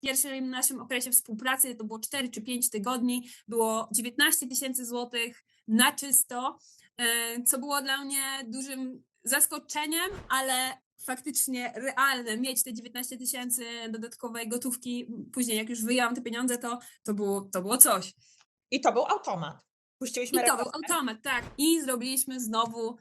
pierwszym naszym okresie współpracy, to było 4 czy 5 tygodni, było 19 tysięcy złotych na czysto, e, co było dla mnie dużym zaskoczeniem, ale faktycznie realne, mieć te 19 tysięcy dodatkowej gotówki, później jak już wyjęłam te pieniądze, to, to, było, to było coś. I to był automat. Puściłyśmy I to był automat, tak. I zrobiliśmy znowu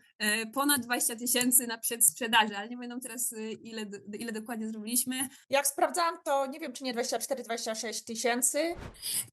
ponad 20 tysięcy na przedsprzedaży, ale nie pamiętam teraz e, ile, ile dokładnie zrobiliśmy. Jak sprawdzałam, to nie wiem, czy nie 24-26 tysięcy.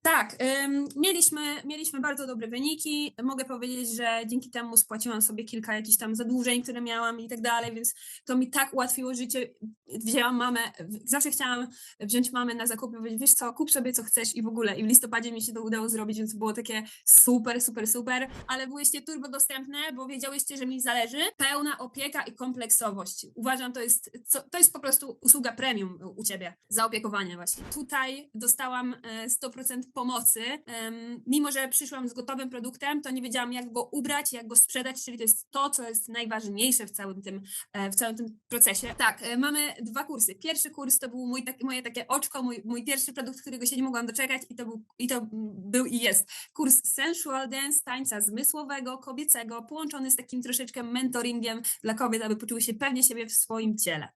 Tak, ym, mieliśmy, mieliśmy bardzo dobre wyniki. Mogę powiedzieć, że dzięki temu spłaciłam sobie kilka jakichś tam zadłużeń, które miałam i tak dalej, więc to mi tak ułatwiło życie. Wzięłam mamę, zawsze chciałam wziąć mamę na zakupy, powiedzieć, wiesz co, kup sobie co chcesz i w ogóle. I w listopadzie mi się to udało zrobić, więc było takie super, super, super, ale byłyście turbo dostępne, bo wiedziałyście, że mi zależy. Pełna opieka i kompleksowość. Uważam, to jest, to jest po prostu usługa premium u Ciebie, zaopiekowanie właśnie. Tutaj dostałam e, 100% pomocy. Em, Mimo, że przyszłam z gotowym produktem, to nie wiedziałam, jak go ubrać, jak go sprzedać, czyli to jest to, co jest najważniejsze w całym tym, e, w całym tym procesie. Tak, e, mamy dwa kursy. Pierwszy kurs to był mój, taki, moje takie oczko, mój, mój pierwszy produkt, którego się nie mogłam doczekać i to był, i to był i jest kurs Sensual Dance, tańca zmysłowego, kobiecego, połączony z takim troszeczkę mentoringiem dla kobiet, aby poczuły się pewnie siebie w swoim ciele.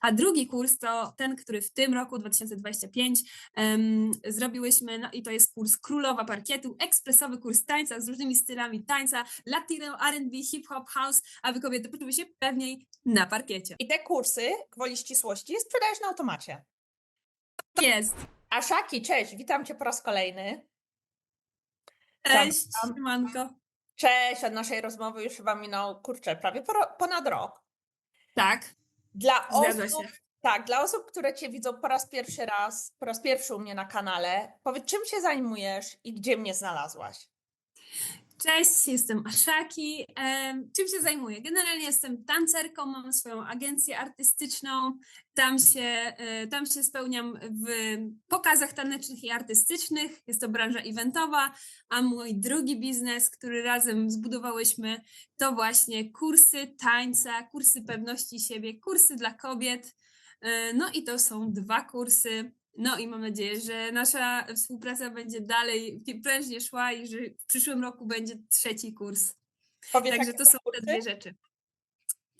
A drugi kurs to ten, który w tym roku 2025 em, zrobiłyśmy, no i to jest kurs Królowa Parkietu, ekspresowy kurs tańca z różnymi stylami tańca, latino, R&B, hip-hop, house, aby kobiety poczuły się pewniej na parkiecie. I te kursy, gwoli ścisłości, sprzedajesz na automacie. Jest. Aszaki, cześć, witam Cię po raz kolejny. Cześć, siemanko. Cześć, od naszej rozmowy już chyba minął, kurczę, prawie ponad rok. Tak, Dla osób, tak, dla osób, które Cię widzą po raz pierwszy raz, po raz pierwszy u mnie na kanale, powiedz, czym się zajmujesz i gdzie mnie znalazłaś? Cześć, jestem Aszaki. Czym się zajmuję? Generalnie jestem tancerką, mam swoją agencję artystyczną. Tam się, e, tam się spełniam w pokazach tanecznych i artystycznych. Jest to branża eventowa, a mój drugi biznes, który razem zbudowałyśmy, to właśnie kursy tańca, kursy pewności siebie, kursy dla kobiet. E, No i to są dwa kursy. No i mam nadzieję, że nasza współpraca będzie dalej prężnie szła i że w przyszłym roku będzie trzeci kurs. Powiedz, Także to są te dwie rzeczy.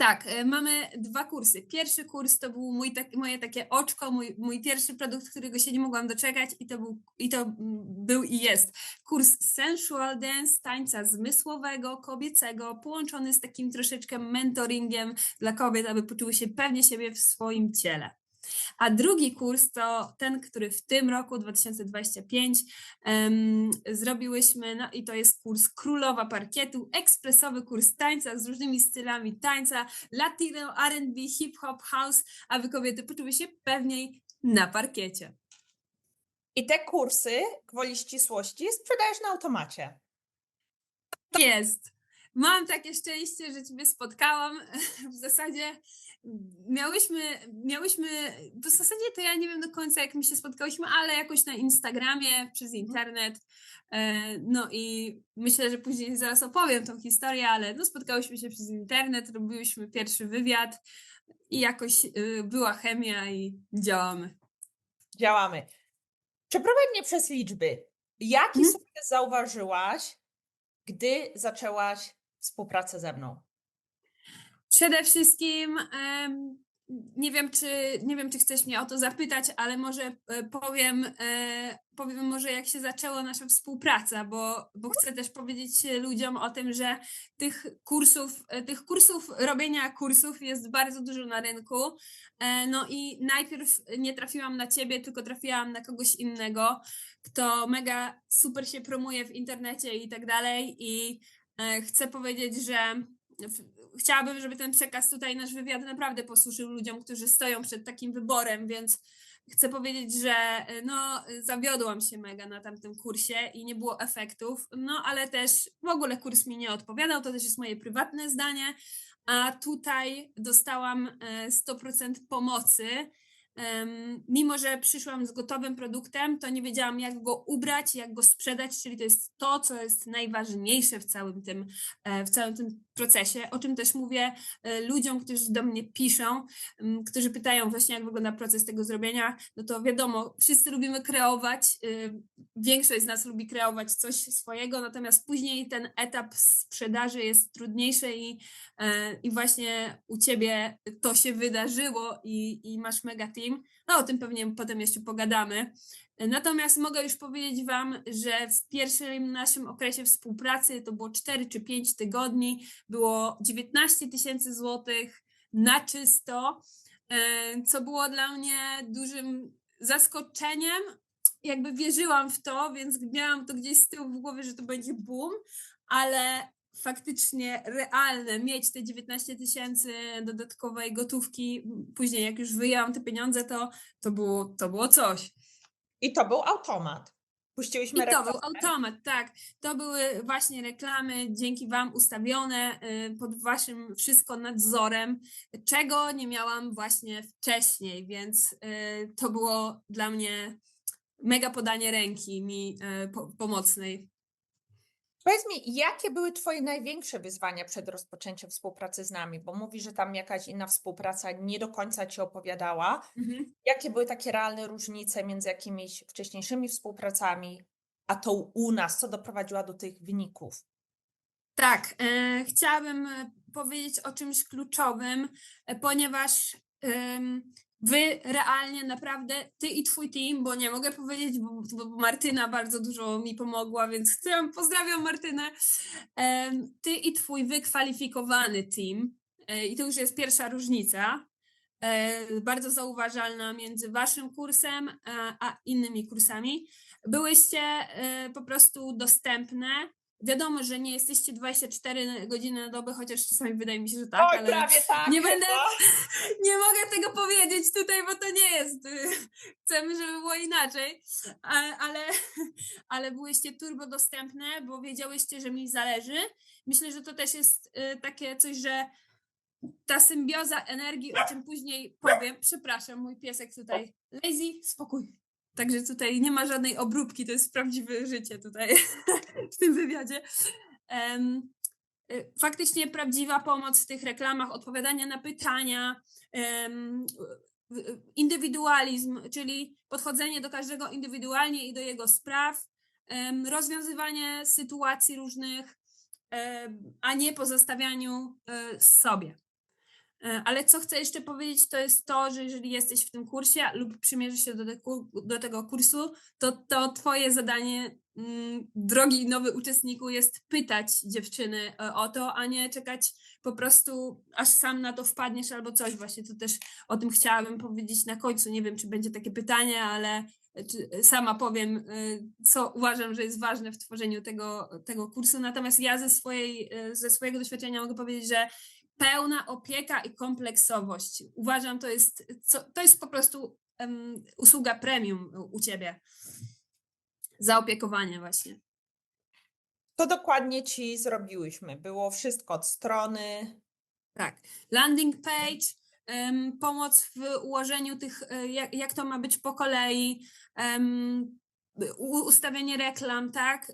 Tak, e, mamy dwa kursy. Pierwszy kurs to był mój tak, moje takie oczko, mój, mój pierwszy produkt, którego się nie mogłam doczekać i to był i, to był i jest kurs Sensual Dance, tańca zmysłowego, kobiecego, połączony z takim troszeczkę mentoringiem dla kobiet, aby poczuły się pewnie siebie w swoim ciele. A drugi kurs to ten, który w tym roku 2025 em, zrobiłyśmy, no i to jest kurs Królowa Parkietu, ekspresowy kurs tańca z różnymi stylami tańca, latino, R&B, hip-hop, house, aby kobiety poczuły się pewniej na parkiecie. I te kursy, gwoli ścisłości, sprzedajesz na automacie. Jest. Mam takie szczęście, że Ciebie spotkałam. W zasadzie miałyśmy, miałyśmy, w zasadzie to ja nie wiem do końca, jak my się spotkałyśmy, ale jakoś na Instagramie, przez internet. E, No i myślę, że później zaraz opowiem tą historię, ale no spotkałyśmy się przez internet, robiłyśmy pierwszy wywiad i jakoś y, była chemia i działamy. Działamy. Przeprowadź mnie przez liczby. Jaki Mhm. sukces zauważyłaś, gdy zaczęłaś współpracę ze mną? Przede wszystkim nie wiem, czy nie wiem, czy chcesz mnie o to zapytać, ale może e, powiem, e, powiem może jak się zaczęła nasza współpraca, bo, bo chcę też powiedzieć ludziom o tym, że tych kursów, e, tych kursów, robienia kursów jest bardzo dużo na rynku. No i najpierw nie trafiłam na ciebie, tylko trafiłam na kogoś innego, kto mega super się promuje w internecie i tak dalej. I chcę powiedzieć, że chciałabym, żeby ten przekaz tutaj, nasz wywiad naprawdę posłużył ludziom, którzy stoją przed takim wyborem, więc chcę powiedzieć, że e, no, zawiodłam się mega na tamtym kursie i nie było efektów, no ale też w ogóle kurs mi nie odpowiadał, to też jest moje prywatne zdanie, a tutaj dostałam e, 100% pomocy. Em, mimo że przyszłam z gotowym produktem, to nie wiedziałam, jak go ubrać, jak go sprzedać, czyli to jest to, co jest najważniejsze w całym tym, e, w całym tym procesie, o czym też mówię e, ludziom, którzy do mnie piszą, którzy pytają właśnie, jak wygląda proces tego zrobienia, no to wiadomo, wszyscy lubimy kreować, y, większość z nas lubi kreować coś swojego, natomiast później ten etap sprzedaży jest trudniejszy i, e, i właśnie u Ciebie to się wydarzyło i, i masz mega team. No o tym pewnie potem jeszcze pogadamy. Natomiast mogę już powiedzieć Wam, że w pierwszym naszym okresie współpracy to było 4 czy 5 tygodni, było 19 tysięcy złotych na czysto, e, co było dla mnie dużym zaskoczeniem. Jakby wierzyłam w to, więc miałam to gdzieś z tyłu w głowie, że to będzie boom, ale faktycznie realne mieć te 19 tysięcy dodatkowej gotówki, później jak już wyjęłam te pieniądze, to, to, było, to było coś. I to był automat. Puściłyśmy I to reklamę. był automat, tak. To były właśnie reklamy dzięki Wam ustawione y, pod Waszym wszystko nadzorem, czego nie miałam właśnie wcześniej, więc y, to było dla mnie mega podanie ręki mi y, po, pomocnej. Powiedz mi, jakie były Twoje największe wyzwania przed rozpoczęciem współpracy z nami? Bo mówi, że tam jakaś inna współpraca nie do końca Ci opowiadała. Mhm. Jakie były takie realne różnice między jakimiś wcześniejszymi współpracami, a tą u nas, co doprowadziła do tych wyników? Tak, e, chciałabym e, powiedzieć o czymś kluczowym, e, ponieważ wy realnie naprawdę, ty i twój team, bo nie mogę powiedzieć, bo, bo Martyna bardzo dużo mi pomogła, więc chcę, pozdrawiam Martynę, ty i twój wykwalifikowany team, e, i to już jest pierwsza różnica, e, bardzo zauważalna między waszym kursem a, a innymi kursami, byłyście e, po prostu dostępne Wiadomo, że nie jesteście 24 godziny na dobę, chociaż czasami wydaje mi się, że tak, Oj, ale prawie tak. nie będę- nie mogę tego powiedzieć tutaj, bo to nie jest. y, Chcemy, żeby było inaczej, A- ale, ale byłyście turbo dostępne, bo wiedziałyście, że mi zależy. Myślę, że to też jest y, takie coś, że ta symbioza energii, o czym później powiem. Przepraszam, mój piesek tutaj. Lazy, spokój. Także tutaj nie ma żadnej obróbki, to jest prawdziwe życie tutaj w tym wywiadzie. Y, faktycznie prawdziwa pomoc w tych reklamach, odpowiadanie na pytania, indywidualizm, czyli podchodzenie do każdego indywidualnie i do jego spraw, rozwiązywanie sytuacji różnych, a nie pozostawianiu e, sobie. E, Ale co chcę jeszcze powiedzieć, to jest to, że jeżeli jesteś w tym kursie lub przymierzysz się do, te, do tego kursu, to, to Twoje zadanie, mm, drogi nowy uczestniku, jest pytać dziewczyny e, o to, a nie czekać po prostu, aż sam na to wpadniesz albo coś. Właśnie to też o tym chciałabym powiedzieć na końcu. Nie wiem, czy będzie takie pytanie, ale czy sama powiem, co uważam, że jest ważne w tworzeniu tego, tego kursu. Natomiast ja ze, swojej, ze swojego doświadczenia mogę powiedzieć, że pełna opieka i kompleksowość. Uważam, to jest, to jest po prostu em, usługa premium u- ciebie. Zaopiekowanie właśnie. To dokładnie Ci zrobiłyśmy. Było wszystko od strony. Tak. Landing page, em, pomoc w ułożeniu tych, e, jak, jak to ma być po kolei, em, u- ustawienie reklam, tak?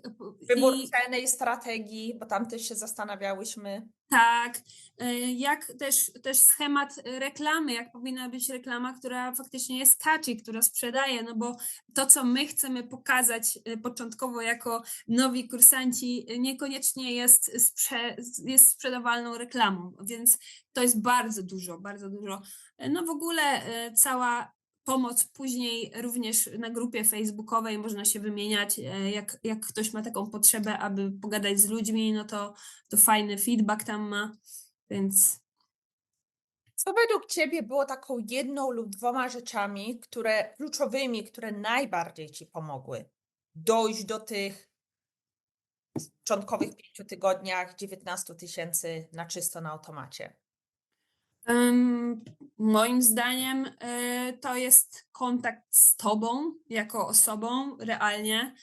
Wybór I- ceny i strategii, bo tam też się zastanawiałyśmy. Tak, y, jak też, też schemat reklamy, jak powinna być reklama, która faktycznie jest catchy, która sprzedaje, no bo to, co my chcemy pokazać y, początkowo jako nowi kursanci, y, niekoniecznie jest, sprze jest sprzedawalną reklamą, więc to jest bardzo dużo, bardzo dużo. No w ogóle cała pomoc później również na grupie facebookowej. Można się wymieniać, y, jak, jak ktoś ma taką potrzebę, aby pogadać z ludźmi, no to to fajny feedback tam ma, więc Co według Ciebie było taką jedną lub dwoma rzeczami, które kluczowymi, które najbardziej Ci pomogły? Dojść do tych początkowych pięciu tygodniach 19 tysięcy na czysto na automacie? Moim zdaniem e, to jest kontakt z tobą jako osobą realnie.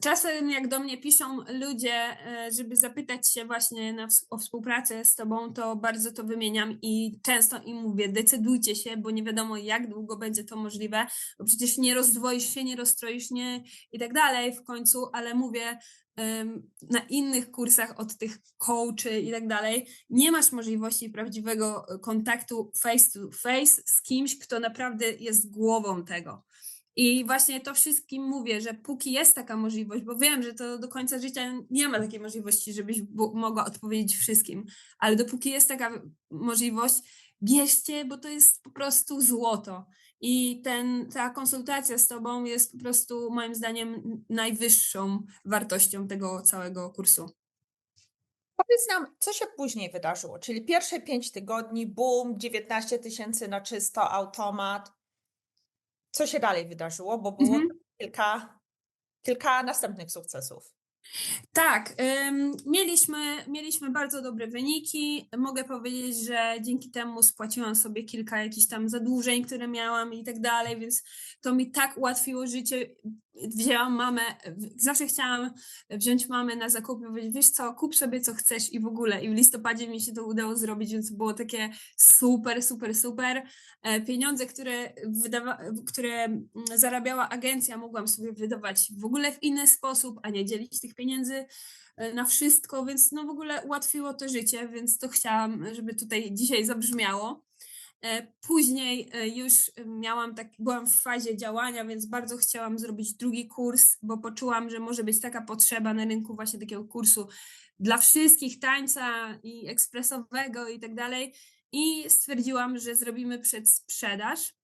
Czasem jak do mnie piszą ludzie, e, żeby zapytać się właśnie na, o współpracę z tobą, to bardzo to wymieniam i często im mówię, decydujcie się, bo nie wiadomo jak długo będzie to możliwe, bo przecież nie rozdwoisz się, nie rozstroisz nie i tak dalej w końcu, ale mówię na innych kursach od tych coachy i tak dalej, nie masz możliwości prawdziwego e, kontaktu face to face z kimś, kto naprawdę jest głową tego. I właśnie to wszystkim mówię, że póki jest taka możliwość, bo wiem, że to do końca życia nie ma takiej możliwości, żebyś mogła odpowiedzieć wszystkim, ale dopóki jest taka możliwość, bierzcie, bo to jest po prostu złoto. I ten, ta konsultacja z tobą jest po prostu moim zdaniem najwyższą wartością tego całego kursu. Powiedz nam, co się później wydarzyło? Czyli pierwsze 5 tygodni, boom, 19 tysięcy na czysto, automat. Co się dalej wydarzyło? Bo było Mhm. kilka, kilka następnych sukcesów. Tak, mieliśmy, mieliśmy bardzo dobre wyniki. Mogę powiedzieć, że dzięki temu spłaciłam sobie kilka jakichś tam zadłużeń, które miałam i tak dalej, więc to mi tak ułatwiło życie. Wzięłam mamę, zawsze chciałam wziąć mamę na zakupy, powiedzieć, wiesz co, kup sobie co chcesz i w ogóle. I w listopadzie mi się to udało zrobić, więc było takie super, super, super. E, Pieniądze, które, wydawa- które mm, zarabiała agencja, mogłam sobie wydawać w ogóle w inny sposób, a nie dzielić tych pieniędzy e, na wszystko, więc no w ogóle ułatwiło to życie, więc to chciałam, żeby tutaj dzisiaj zabrzmiało. E, Później e, już miałam tak, byłam w fazie działania, więc bardzo chciałam zrobić drugi kurs, bo poczułam, że może być taka potrzeba na rynku właśnie takiego kursu dla wszystkich tańca i ekspresowego i tak dalej. I stwierdziłam, że zrobimy przedsprzedaż.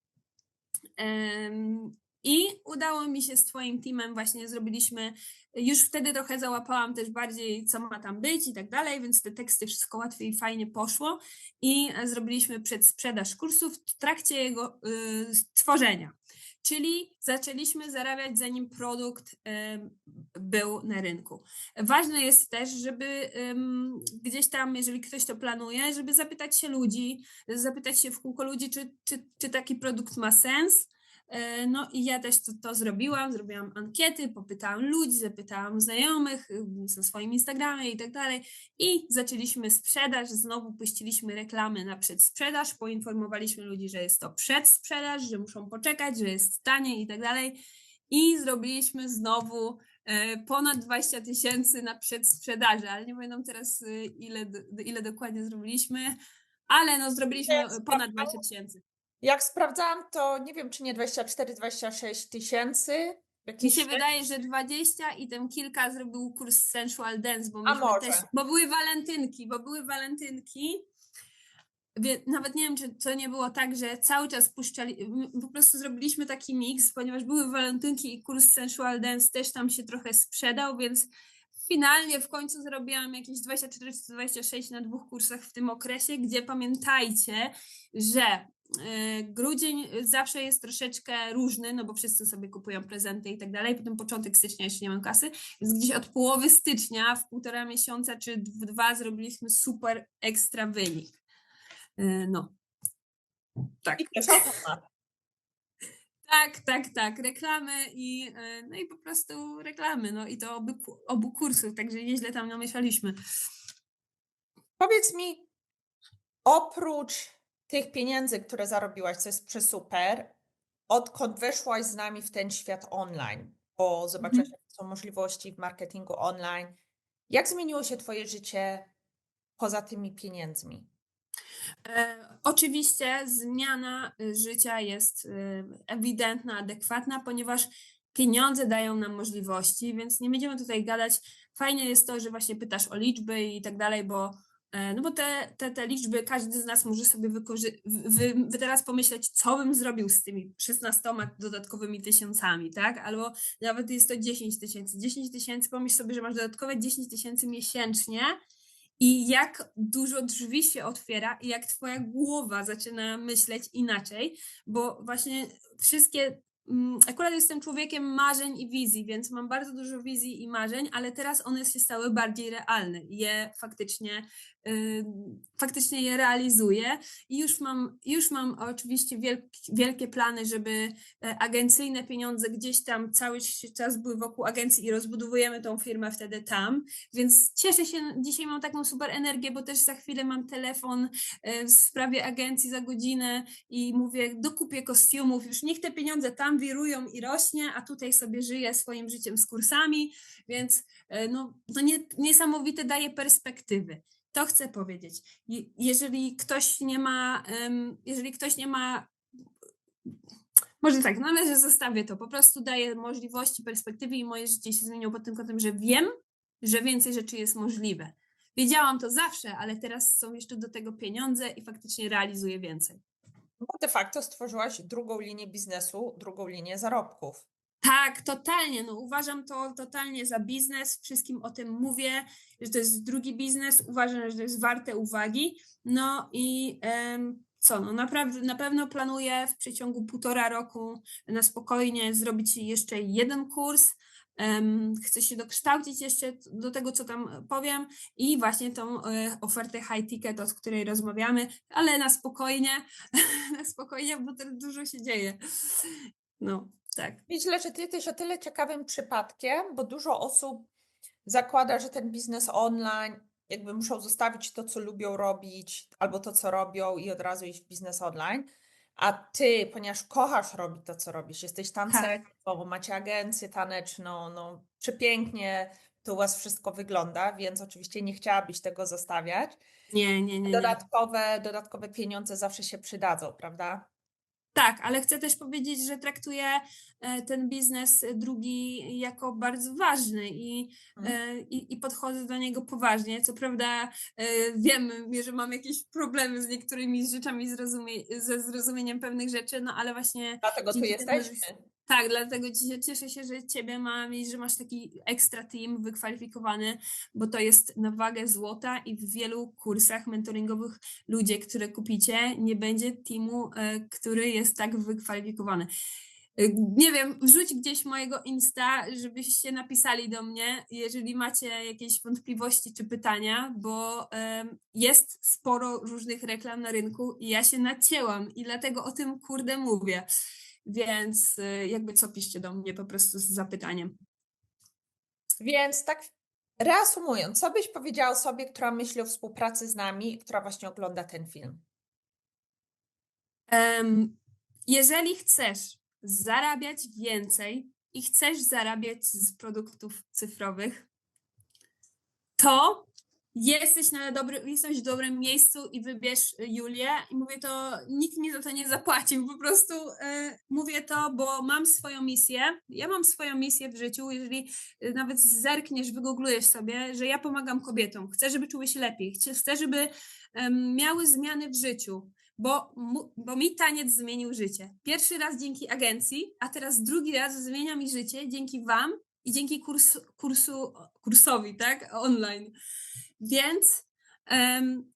I udało mi się z Twoim teamem, właśnie zrobiliśmy, już wtedy trochę załapałam też bardziej, co ma tam być i tak dalej, więc te teksty wszystko łatwiej i fajnie poszło. I e, zrobiliśmy przedsprzedaż kursów w trakcie jego y, tworzenia. Czyli zaczęliśmy zarabiać zanim produkt em, był na rynku. Ważne jest też, żeby em, gdzieś tam, jeżeli ktoś to planuje, żeby zapytać się ludzi, zapytać się w kółko ludzi, czy, czy, czy taki produkt ma sens. E, No i ja też to, to zrobiłam, zrobiłam ankiety, popytałam ludzi, zapytałam znajomych y, na swoim Instagramie i tak dalej. I zaczęliśmy sprzedaż, znowu puściliśmy reklamy na przedsprzedaż, poinformowaliśmy ludzi, że jest to przedsprzedaż, że muszą poczekać, że jest tanie i tak dalej. I zrobiliśmy znowu e, ponad 20 tysięcy na przedsprzedaży, ale nie pamiętam teraz y, ile, ile dokładnie zrobiliśmy, ale no zrobiliśmy ponad 20 tysięcy. Jak sprawdzałam, to nie wiem, czy nie 24-26 tysięcy. Mi się wydaje, że 20 i tam kilka zrobił kurs Sensual Dance, bo A też, bo były walentynki, bo były walentynki. Nawet nie wiem, czy to nie było tak, że cały czas puszczali, po prostu zrobiliśmy taki miks, ponieważ były walentynki i kurs Sensual Dance też tam się trochę sprzedał, więc finalnie w końcu zrobiłam jakieś 24 czy 26 na dwóch kursach w tym okresie, gdzie pamiętajcie, że grudzień zawsze jest troszeczkę różny, no bo wszyscy sobie kupują prezenty i tak dalej, potem początek stycznia jeszcze nie mam kasy, więc gdzieś od połowy stycznia w półtora miesiąca czy w dwa zrobiliśmy super ekstra wynik. E, No. Tak. Tak, tak, tak. Reklamy i, e, no i po prostu reklamy. No i to obu, obu kursów, także nieźle tam namieszaliśmy. Powiedz mi, oprócz tych pieniędzy, które zarobiłaś, co jest super, odkąd weszłaś z nami w ten świat online, bo zobaczyłaś, jakie są możliwości w marketingu online, jak zmieniło się Twoje życie poza tymi pieniędzmi? E, oczywiście zmiana y, życia jest y, ewidentna, adekwatna, ponieważ pieniądze dają nam możliwości, więc nie będziemy tutaj gadać. Fajnie jest to, że właśnie pytasz o liczby i tak dalej, bo, no bo te, te, te liczby każdy z nas może sobie wykorzy- wy, wy teraz pomyśleć, co bym zrobił z tymi 16 dodatkowymi tysiącami, tak? Albo nawet jest to 10 tysięcy. 10 tysięcy, pomyśl sobie, że masz dodatkowe 10 tysięcy miesięcznie i jak dużo drzwi się otwiera i jak twoja głowa zaczyna myśleć inaczej, bo właśnie wszystkie. mm, Akurat jestem człowiekiem marzeń i wizji, więc mam bardzo dużo wizji i marzeń, ale teraz one się stały bardziej realne. Je faktycznie faktycznie je realizuję. I już mam, już mam oczywiście wielki, wielkie plany, żeby e, agencyjne pieniądze gdzieś tam cały czas były wokół agencji i rozbudowujemy tą firmę wtedy tam, więc cieszę się, dzisiaj mam taką super energię, bo też za chwilę mam telefon e, w sprawie agencji za godzinę i mówię, dokupię kostiumów, już niech te pieniądze tam wirują i rośnie, a tutaj sobie żyję swoim życiem z kursami, więc e, no, to nie, niesamowite daje perspektywy. To chcę powiedzieć. Je- Jeżeli ktoś nie ma, jeżeli ktoś nie ma, może tak, no ale że zostawię to, po prostu daje możliwości, perspektywy i moje życie się zmieniło pod tym kątem, że wiem, że więcej rzeczy jest możliwe. Wiedziałam to zawsze, ale teraz są jeszcze do tego pieniądze i faktycznie realizuję więcej. Bo de facto stworzyłaś drugą linię biznesu, drugą linię zarobków. Tak, totalnie. No, uważam to totalnie za biznes. Wszystkim o tym mówię, że to jest drugi biznes. Uważam, że to jest warte uwagi. No i em, co? No, naprawdę, na pewno planuję w przeciągu półtora roku na spokojnie zrobić jeszcze jeden kurs. Em, chcę się dokształcić jeszcze do tego, co tam powiem, i właśnie tą e, ofertę high ticket, o której rozmawiamy, ale na spokojnie, na spokojnie, bo też dużo się dzieje. No, tak. Myślę, że ty jesteś o tyle ciekawym przypadkiem, bo dużo osób zakłada, że ten biznes online jakby muszą zostawić to, co lubią robić, albo to, co robią i od razu iść w biznes online. A ty, ponieważ kochasz robić to, co robisz, jesteś tancerką, bo macie agencję taneczną, no przepięknie to u was wszystko wygląda, więc oczywiście nie chciałabyś tego zostawiać. Nie, nie, nie. nie. Dodatkowe, dodatkowe pieniądze zawsze się przydadzą, prawda? Tak, ale chcę też powiedzieć, że traktuję e, ten biznes drugi jako bardzo ważny i, Mhm. e, i, i podchodzę do niego poważnie. Co prawda e, wiem, że mam jakieś problemy z niektórymi rzeczami, zrozumie, ze zrozumieniem pewnych rzeczy, no ale właśnie Dlatego tu dzięki temu, jesteśmy. Tak, dlatego dzisiaj cieszę się, że Ciebie mam i że masz taki ekstra team wykwalifikowany, bo to jest na wagę złota i w wielu kursach mentoringowych ludzie, które kupicie, nie będzie teamu, e, który jest tak wykwalifikowany. E, Nie wiem, wrzuć gdzieś mojego Insta, żebyście napisali do mnie, jeżeli macie jakieś wątpliwości czy pytania, bo jest sporo różnych reklam na rynku i ja się nacięłam i dlatego o tym kurde mówię. Więc y, jakby co piszcie do mnie po prostu z zapytaniem. Więc tak reasumując, co byś powiedziała osobie, która myśli o współpracy z nami która właśnie ogląda ten film? Em, jeżeli chcesz zarabiać więcej i chcesz zarabiać z produktów cyfrowych, to jesteś na dobry, jesteś w dobrym miejscu i wybierz Julię. I mówię to, nikt mi za to nie zapłacił. Po prostu e, mówię to, bo mam swoją misję. Ja mam swoją misję w życiu. Jeżeli e, nawet zerkniesz, wygooglujesz sobie, że ja pomagam kobietom, chcę, żeby czuły się lepiej, chcę, żeby em, miały zmiany w życiu. Bo, bo mi taniec zmienił życie. Pierwszy raz dzięki agencji, a teraz drugi raz zmienia mi życie dzięki Wam i dzięki kursu, kursu kursowi, tak? Online. Więc em,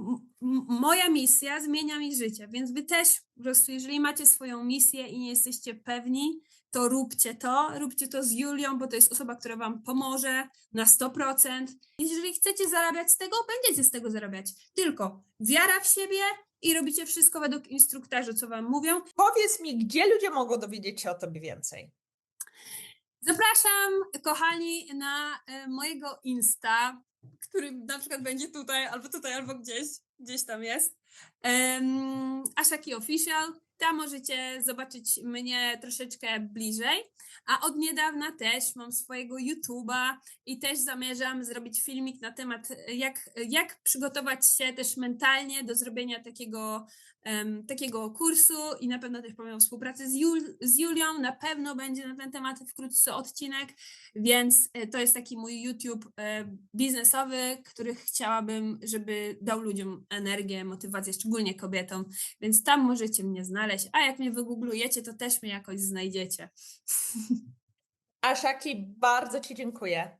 m- m- moja misja zmienia mi życie, więc wy też po prostu, jeżeli macie swoją misję i nie jesteście pewni, to róbcie to, róbcie to z Julią, bo to jest osoba, która wam pomoże na 100%. Jeżeli chcecie zarabiać z tego, będziecie z tego zarabiać. Tylko wiara w siebie i robicie wszystko według instruktarzy, co wam mówią. Powiedz mi, gdzie ludzie mogą dowiedzieć się o tobie więcej? Zapraszam, kochani, na e, mojego Insta, który na przykład będzie tutaj, albo tutaj, albo gdzieś, gdzieś tam jest. Um, Ashaki Official. Tam możecie zobaczyć mnie troszeczkę bliżej. A od niedawna też mam swojego YouTube'a i też zamierzam zrobić filmik na temat, jak, jak przygotować się też mentalnie do zrobienia takiego, em, takiego kursu i na pewno też powiem o współpracy z, Jul, z Julią. Na pewno będzie na ten temat wkrótce odcinek, więc e, to jest taki mój YouTube e, biznesowy, który chciałabym, żeby dał ludziom energię, motywację, szczególnie kobietom, więc tam możecie mnie znaleźć, a jak mnie wygooglujecie, to też mnie jakoś znajdziecie. Aszaki, bardzo Ci dziękuję.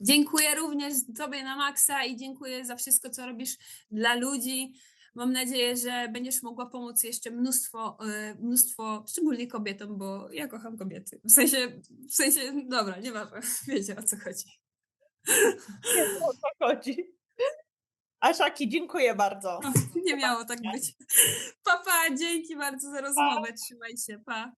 Dziękuję również Tobie na maksa i dziękuję za wszystko, co robisz dla ludzi. Mam nadzieję, że będziesz mogła pomóc jeszcze mnóstwo, e, mnóstwo, szczególnie kobietom, bo ja kocham kobiety. W sensie, w sensie, dobra, nieważne, wiecie o co chodzi. Nie wiem, o co chodzi. Aszaki, dziękuję bardzo. Nie miało tak być. Papa, dzięki bardzo za rozmowę. Trzymaj się, pa.